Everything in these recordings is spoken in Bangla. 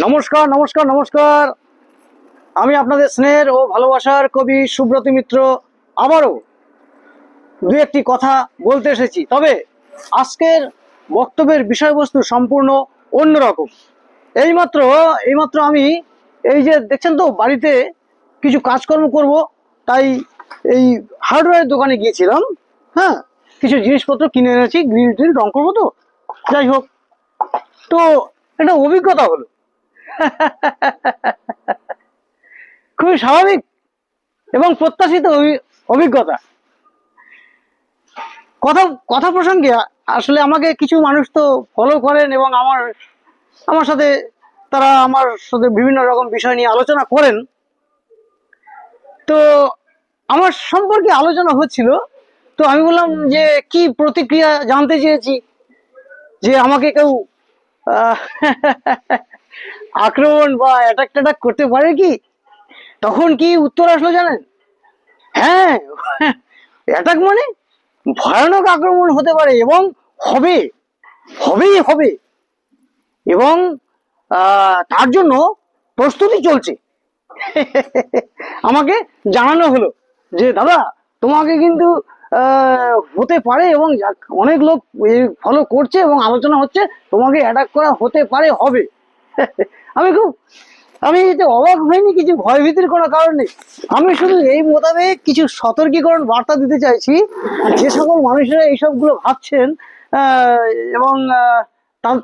নমস্কার নমস্কার নমস্কার। আমি আপনাদের স্নেহের ও ভালোবাসার কবি সুব্রত মিত্র আবারও দু একটি কথা বলতে এসেছি। তবে আজকের বক্তব্যের বিষয়বস্তু সম্পূর্ণ অন্যরকম। এইমাত্র এইমাত্র আমি এই যে দেখছেন তো, বাড়িতে কিছু কাজকর্ম করব, তাই এই হার্ডওয়্যার দোকানে গিয়েছিলাম হ্যাঁ? কিছু জিনিসপত্র কিনে এনেছি, গ্রিল ট্রিল রং করব তো? যাই হোক। তো, একটা অভিজ্ঞতা হলো। খুবই স্বাভাবিক এবং প্রত্যাশিত অভি- অভিজ্ঞতা। কথা কথা প্রসঙ্গে আসলে আমাকে কিছু মানুষ তো ফলো করেন এবং আমার আমার সাথে তারা আমার সাথে বিভিন্ন রকম বিষয় নিয়ে আলোচনা করেন। তো আমার সম্পর্কে আলোচনা হচ্ছিল, তো আমি বললাম যে কি প্রতিক্রিয়া জানতে চেয়েছি? যে আমাকে কেউ আক্রমণ বা অ্যাটাক ট্যাটাক করতে পারে কি? তখন কি উত্তর আসলো জানেন? হ্যাঁ। অ্যাটাক মানে ভয়ানক আক্রমণ হতে পারে এবং হবে। হবেই হবে। এবং তার জন্য প্রস্তুতি চলছে। আমাকে জানানো হলো যে দাদা তোমাকে কিন্তু আহ, হতে পারে এবং অনেক লোক ফলো করছে এবং আলোচনা হচ্ছে তোমাকে অ্যাটাক করা হতে পারে হবে। আমি খুব, আমি এতে অবাক হইনি, কিছু ভয়ভীতির কোনো কারণ নেই। আমি শুধু এই মোতাবেক কিছু সতর্কীকরণ বার্তা দিতে চাইছি, যে সকল মানুষেরা এইসবগুলো ভাবছেন এবং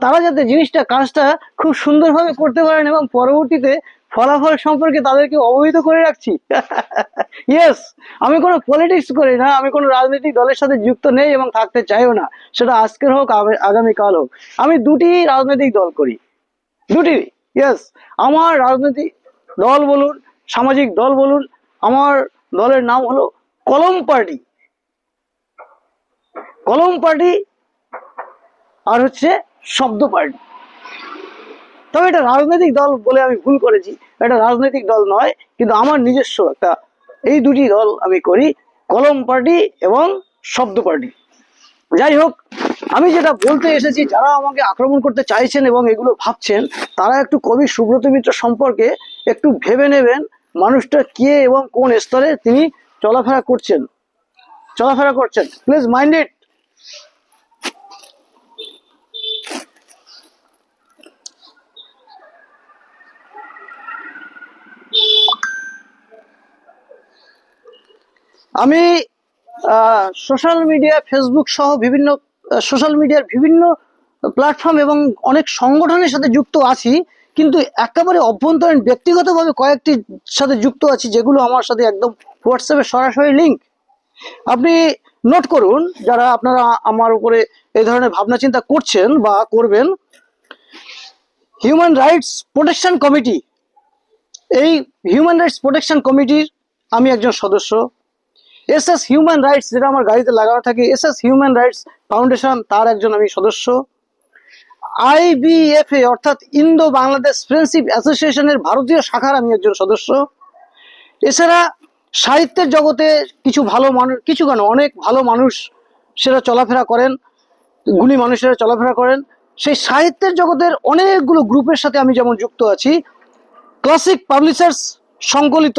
তারা যাতে জিনিসটা, কাজটা খুব সুন্দরভাবে করতে পারেন এবং পরবর্তীতে ফলাফল সম্পর্কে তাদেরকে অবহিত করে রাখছি। ইয়েস আমি কোনো পলিটিক্স করি না, আমি কোনো রাজনৈতিক দলের সাথে যুক্ত নেই এবং থাকতে চাইও না। সেটা আজকের হোক আগামীকাল হোক। আমি দুটি রাজনৈতিক দল করি। দুটি ইয়েস আমার রাজনৈতিক দল বলুন, সামাজিক দল বলুন, আমার দলের নাম হলো কলম পার্টি। কলম পার্টি আর হচ্ছে শব্দ পার্টি। তবে এটা রাজনৈতিক দল বলে আমি ভুল করেছি, এটা রাজনৈতিক দল নয়, কিন্তু আমার নিজস্ব একটা, এই দুটি দল আমি করি, কলম পার্টি এবং শব্দ পার্টি। যাই হোক আমি যেটা বলতে এসেছি, যারা আমাকে আক্রমণ করতে চাইছেন এবং এগুলো ভাবছেন, তারা একটু কবি সুব্রত মিত্র সম্পর্কে একটু ভেবে নেবেন মানুষটা কে এবং কোন স্তরে তিনি চলাফেরা করছেন। চলাফেরা করছেন। প্লিজ মাইন্ড ইট আমি সোশ্যাল মিডিয়া ফেসবুক সহ বিভিন্ন সোশ্যাল মিডিয়ার বিভিন্ন প্ল্যাটফর্ম এবং অনেক সংগঠনের সাথে যুক্ত আছি, কিন্তু একেবারে অভ্যন্তরীণ ব্যক্তিগতভাবে কয়েকটি সাথে যুক্ত আছি, যেগুলো আমার সাথে একদম হোয়াটসঅ্যাপে সরাসরি লিঙ্ক আপনি নোট করুন, যারা আপনারা আমার উপরে এই ধরনের ভাবনা চিন্তা করছেন বা করবেন হিউম্যান রাইটস প্রোটেকশন কমিটি এই হিউম্যান রাইটস প্রোটেকশন কমিটির আমি একজন সদস্য। এস এস হিউম্যান রাইটস যেটা আমার গাড়িতে লাগানো থাকে S S human rights foundation তার একজন আমি সদস্য। আইবিএফএ অর্থাৎ ইন্দো বাংলাদেশ ফ্রেন্ডশিপ অ্যাসোসিয়েশনের ভারতীয় শাখার আমি একজন সদস্য। এছাড়া সাহিত্যের জগতে কিছু ভালো মানুষ কিছু কেন, অনেক ভালো মানুষ সেটা চলাফেরা করেন, গুণী মানুষেরা চলাফেরা করেন। সেই সাহিত্যের জগতের অনেকগুলো গ্রুপের সাথে আমি যেমন যুক্ত আছি, ক্লাসিক পাবলিশার্স সংকলিত,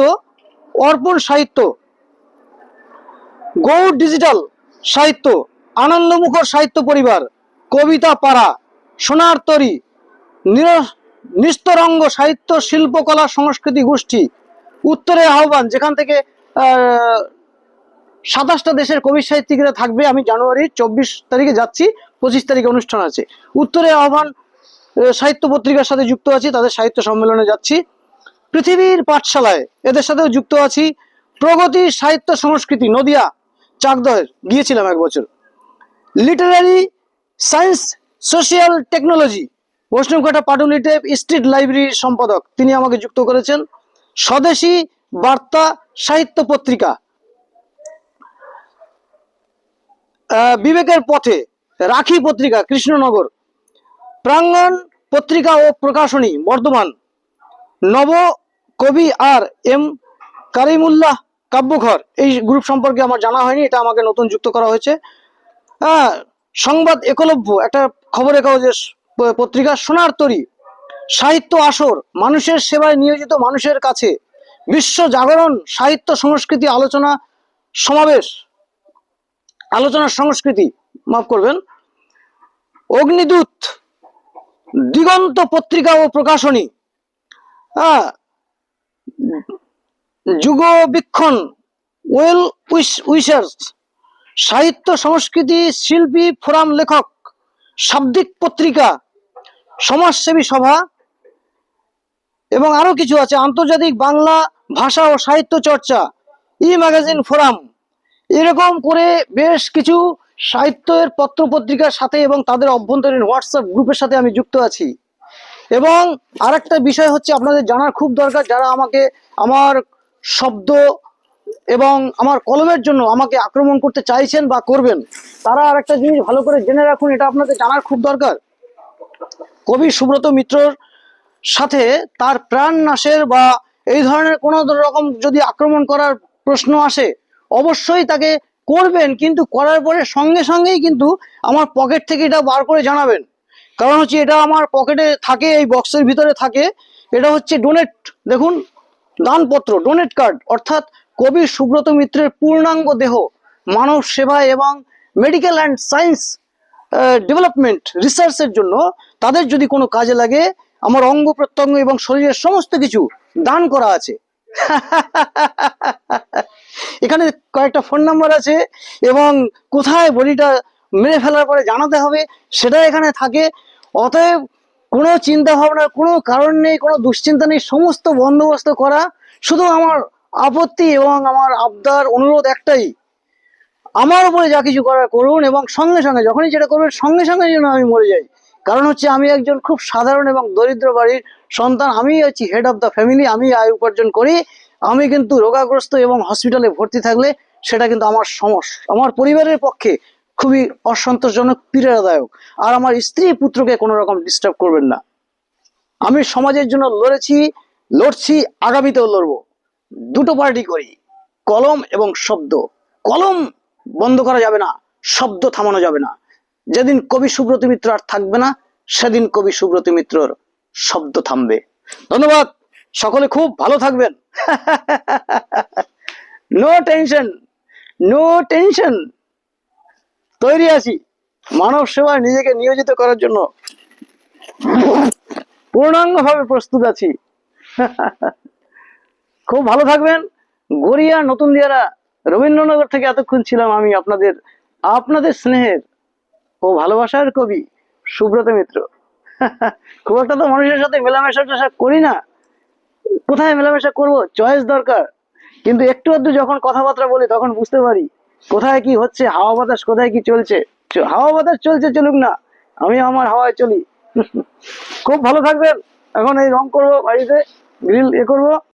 অর্পণ সাহিত্য গৌড় ডিজিটাল সাহিত্য, আনন্দমুখর সাহিত্য পরিবার, কবিতা পাড়া, সোনার তরী নিস্তরঙ্গ সাহিত্য, শিল্পকলা, সংস্কৃতি গোষ্ঠী, উত্তরে আহ্বান, যেখান থেকে সাতাশটা দেশের কবি সাহিত্যিকরা থাকবে। আমি জানুয়ারি চব্বিশ তারিখে যাচ্ছি, পঁচিশ তারিখে অনুষ্ঠান আছে। উত্তরে আহ্বান সাহিত্য পত্রিকার সাথে যুক্ত আছি, তাদের সাহিত্য সম্মেলনে যাচ্ছি। পৃথিবীর পাঠশালায় এদের সাথেও যুক্ত আছি। প্রগতি সাহিত্য সংস্কৃতি, নদিয়া। চাকদহের গিয়েছিলাম এক বছর। Literary science social technology Baishnabghata পাটুলিটে street লাইব্রেরির সম্পাদক। তিনি আমাকে যুক্ত করেছেন। স্বদেশী বার্তা সাহিত্য পত্রিকা। বিবেকের পথে রাখি পত্রিকা, কৃষ্ণনগর। প্রাঙ্গণ পত্রিকা ও প্রকাশনী, বর্ধমান। নব কবি আর এম কারিমুল্লাহ কাব্যঘর, এই গ্রুপ সম্পর্কে আমার জানা হয়নি, এটা আমাকে নতুন যুক্ত করা হয়েছে। হ্যাঁ সংবাদ একলব্য, একটা খবরের কাগজের পত্রিকা, সোনার তরী, সাহিত্য আসর, মানুষের সেবায় নিয়োজিত মানুষের কাছে, বিশ্ব জাগরণ, সাহিত্য সংস্কৃতি আলোচনা সমাবেশ, আলোচনা সংস্কৃতি, মাফ করবেন, অগ্নিদূত, দিগন্ত পত্রিকা ও প্রকাশনী হ্যাঁ যুগবীক্ষণ ওয়েল উইশ, উইশার্স, সাহিত্য সংস্কৃতি শিল্পী, ফোরাম লেখক, শাব্দিক পত্রিকা, সমাজসেবী সভা এবং আরও কিছু আছে, আন্তর্জাতিক বাংলা ভাষা ও সাহিত্য চর্চা, ই ম্যাগাজিন, ফোরাম। এরকম করে বেশ কিছু সাহিত্যের পত্র পত্রিকার সাথে এবং তাদের অভ্যন্তরীণ হোয়াটসঅ্যাপ গ্রুপের সাথে আমি যুক্ত আছি। এবং আরেকটা বিষয় হচ্ছে, আপনাদের জানার খুব দরকার, যারা আমাকে, আমার শব্দ এবং আমার কলমের জন্য আমাকে আক্রমণ করতে চাইছেন বা করবেন, তারা আরেকটা জিনিস ভালো করে জেনে রাখুন, এটা আপনাদের জানার খুব দরকার। কবি সুব্রত মিত্রর সাথে তার প্রাণ নাশের বা এই ধরনের কোনো রকম যদি আক্রমণ করার প্রশ্ন আসে, অবশ্যই তাকে করবেন, কিন্তু করার পরে সঙ্গে সঙ্গেই কিন্তু আমার পকেট থেকে এটা বার করে জানাবেন। কারণ হচ্ছে এটা আমার পকেটে থাকে, এই বক্সের ভিতরে থাকে, এটা হচ্ছে ডোনেট। দেখুন দানপত্র ডোনেট কার্ড অর্থাৎ কবি সুব্রত মিত্রের পূর্ণাঙ্গ দেহ, মানব সেবা এবং মেডিকেল অ্যান্ড সায়েন্স ডেভেলপমেন্ট রিসার্চের জন্য তাদের যদি কোনো কাজে লাগে, আমার অঙ্গ প্রত্যঙ্গ এবং শরীরের সমস্ত কিছু দান করা আছে। এখানে কয়েকটা ফোন নাম্বার আছে এবং কোথায় বডিটা মেরে ফেলার পরে জানাতে হবে, সেটা এখানে থাকে। অতএব কোনো চিন্তা ভাবনার কোনো কারণ নেই, কোনো দুশ্চিন্তা নেই, সমস্ত বন্দোবস্ত করা শুধু আমার আপত্তি এবং আমার আবদার, অনুরোধ একটাই। আমার উপরে যা কিছু করার করুন এবং সঙ্গে সঙ্গে, যখনই যেটা করবেন, সঙ্গে সঙ্গে যেন আমি মরে যাই। কারণ হচ্ছে আমি একজন খুব সাধারণ এবং দরিদ্র বাড়ির সন্তান, আমি হচ্ছি হেড অফ দ্য ফ্যামিলি আমি আয় উপার্জন করি, আমি কিন্তু রোগাগ্রস্ত এবং হসপিটালে ভর্তি থাকলে সেটা কিন্তু আমার সমস্যা আমার পরিবারের পক্ষে খুবই অসন্তোষজনক, পীড়াদায়ক। আর আমার স্ত্রী পুত্রকে কোনো রকম ডিস্টার্ব করবেন না। আমি সমাজের জন্য লড়েছি, লড়ছি, আগামীতেও লড়বো। দুটো পার্টি করি, কলম এবং শব্দ। কলম বন্ধ করা যাবে না, শব্দ থামানো যাবে না। যেদিন কবি সুব্রত মিত্র আর থাকবে না, সেদিন কবি সুব্রত মিত্রর শব্দ থামবে। ধন্যবাদ। সকলে খুব ভালো থাকবেন। নো টেনশন নো টেনশন তৈরি আছি। মানব সেবায় নিজেকে নিয়োজিত করার জন্য পূর্ণাঙ্গভাবে প্রস্তুত আছি। খুব ভালো থাকবেন। গড়িয়া নতুন দিয়ারা রবীন্দ্রনগর থেকে এতক্ষণ ছিলাম আমি আপনাদের আপনাদের স্নেহের ও ভালোবাসার কবি সুব্রত মিত্র। খুব একটা তো মানুষের সাথে মেলামেশা টেশা করি না। কোথায় মেলামেশা করব? চয়েস দরকার। কিন্তু একটু আধটু যখন কথাবার্তা বলি তখন বুঝতে পারি কোথায় কি হচ্ছে? হাওয়া বাতাস কোথায় কি চলছে? হাওয়া বাতাস চলছে চলুক না, আমি আমার হাওয়ায় চলি। খুব ভালো থাকবেন। এখন এই রং করব বাড়িতে গ্রিল এ করব।